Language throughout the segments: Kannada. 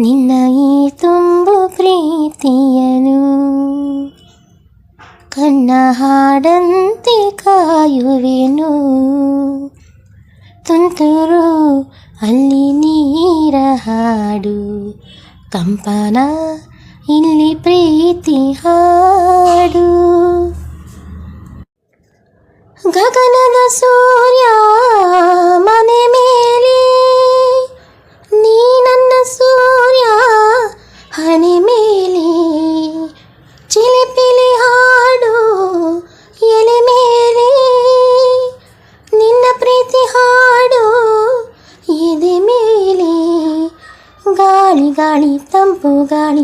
ನಿನ್ನ ಈ ತುಂಬು ಪ್ರೀತಿಯನು ಕಣ್ಣ ಹಾಡಂತೆ ಕಾಯುವೆನು ತುಂತುರು ಅಲ್ಲಿ ನೀರ ಹಾಡು ಕಂಪನ ಇಲ್ಲಿ ಪ್ರೀತಿ ಹಾಡು ಗಗನದ ಸೂರ್ಯ ಮನೆ ಗಾಳಿ, ತಂಪು ಗಾಳಿ,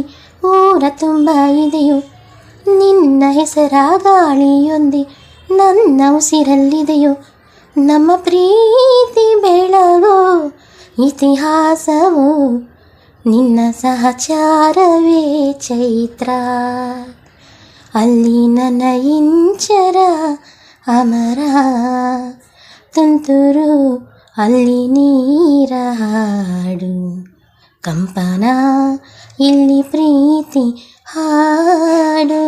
ಊರ ತುಂಬ ಇದೆಯೋ. ನಿನ್ನ ಹೆಸರ ಗಾಳಿಯೊಂದೇ, ನನ್ನ ಉಸಿರಲ್ಲಿದೆಯೋ. ನಮ್ಮ ಪ್ರೀತಿ ಬೆಳಗೋ ಇತಿಹಾಸವು. ನಿನ್ನ ಸಹಚಾರವೇ ಚೈತ್ರ. ಅಲ್ಲಿ ನನ್ನ ಇಂಚರ ಅಮರ. ತುಂತುರು, ಅಲ್ಲಿ ನೀರ ಹಾಡು. ಕಂಪನ ಇಲ್ಲಿ ಪ್ರೀತಿ ಹಾಡು